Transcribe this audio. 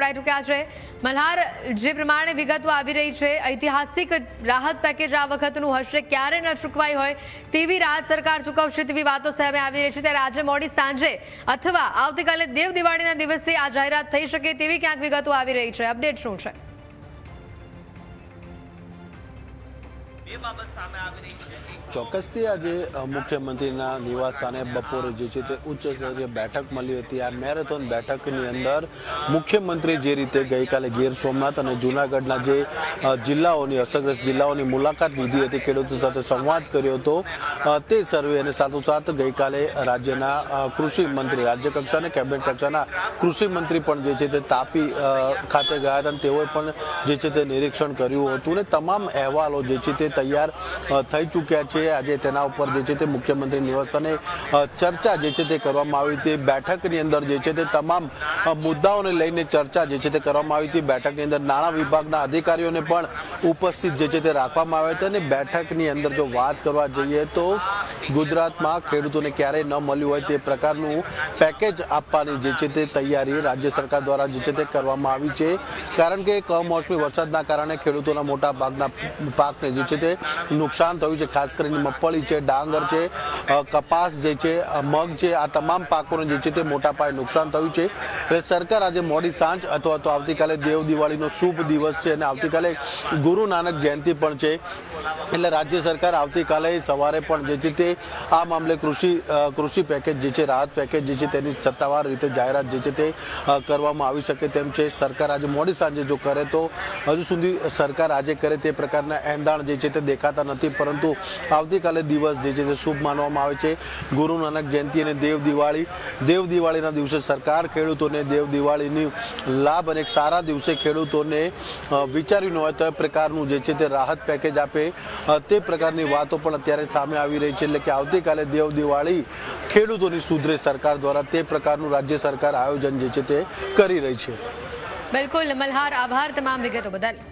જોડાઈ ચૂક્યા છે. મલ્હાર જે પ્રમાણે વિગતો આવી રહી છે, ઐતિહાસિક રાહત પેકેજ આ વખતનું હશે, ક્યારે ન ચૂકવાઈ હોય તેવી રાહત સરકાર ચૂકવશે તેવી વાતો સામે આવી રહી છે. ત્યારે આજે મોડી સાંજે અથવા આવતીકાલે દેવ દિવાળીના દિવસે આ જાહેરાત થઈ શકે તેવી ક્યાંક વિગતો આવી રહી છે. અપડેટ શું છે? ચોક્કસથી આજે મુખ્યમંત્રીના નિવાસ સ્થાને બપોરે જે છે તે ઉચ્ચ સ્તરીય બેઠક મળી હતી. આ મેરેથોન બેઠકની અંદર મુખ્યમંત્રી જે રીતે ગઈકાલે ગીર સોમનાથ અને જૂનાગઢના જે જિલ્લાઓની, અસરગ્રસ્ત જિલ્લાઓની મુલાકાત લીધી હતી, ખેડૂતો સાથે સંવાદ કર્યો હતો તે સર્વે અને સાથોસાથ ગઈકાલે રાજ્યના કૃષિ મંત્રી, રાજ્ય કક્ષાના, કેબિનેટ કક્ષાના કૃષિ મંત્રી પણ જે છે તે તાપી ખાતે ગયા હતા અને તેઓએ પણ જે છે તે નિરીક્ષણ કર્યું હતું. ને તમામ અહેવાલો જે છે તે તૈયાર થઈ ચૂક્યા છે. આજે તેના ઉપર જે છે તે મુખ્યમંત્રી નિવાસસ્થાને ચર્ચા જે છે તે કરવામાં આવી હતી. બેઠકની અંદર જે છે તે તમામ મુદ્દાઓને લઈને ચર્ચા જે છે તે કરવામાં આવી હતી. બેઠકની અંદર નાણાં વિભાગના અધિકારીઓને પણ ઉપસ્થિત જે છે તે રાખવામાં આવ્યા હતા. અને બેઠકની અંદર જો વાત કરવા જઈએ તો ગુજરાતમાં ખેડૂતોને ક્યારેય ન મળ્યું હોય તે પ્રકારનું પેકેજ આપવાની જે છે તે તૈયારી રાજ્ય સરકાર દ્વારા જે છે તે કરવામાં આવી છે. કારણ કે કમોસમી વરસાદના કારણે ખેડૂતોના મોટા ભાગના પાકને જે છે તે નુકસાન થયું છે, ખાસ કરીને મગફળી છે, ડાંગર છે કપાસ જે છે મગ છે, આ તમામ પાકોને જે છે તે મોટા પાયે નુકસાન થયું છે. એટલે સરકાર આજે મોડી સાંજ અથવા તો આવતીકાલે દેવ દિવાળીનો શુભ દિવસ છે અને આવતીકાલે ગુરુ નાનક જયંતિ પણ છે. એટલે રાજ્ય સરકાર આવતીકાલે સવારે પણ જે છે તે આ મામલે કૃષિ કૃષિ પેકેજ જે છે, રાહત પેકેજ જે છે તેની સત્તાવાર રીતે જાહેરાત જે છે તે કરવામાં આવી શકે તેમ છે. સરકાર આજે મોડી સાંજે જો કરે તો હજુ સુધી સરકાર આજે કરે તે પ્રકારના એંધાણ જે છે તે દેખાતા નથી, પરંતુ આવતીકાલે દિવસ જે છે તે શુભ માનવામાં આવે છે. ગુરુ નાનક જયંતિ અને દેવ દિવાળી. દેવ દિવાળીના દિવસે સરકાર ખેડૂતોને દેવ દિવાળીની લાભ અને સારા દિવસે ખેડૂતોને વિચાર્યું ન હોય તો પ્રકારનું જે છે તે રાહત પેકેજ આપે. તે પ્રકારની વાતો પણ અત્યારે સામે આવી રહી છે, એટલે કે આવતીકાલે દેવ દિવાળી ખેડૂતોની સુધરે સરકાર દ્વારા તે પ્રકારનું રાજ્ય સરકાર આયોજન જે છે તે કરી રહી છે. બિલકુલ મલ્હાર આભાર તમામ વિગતો બદલ.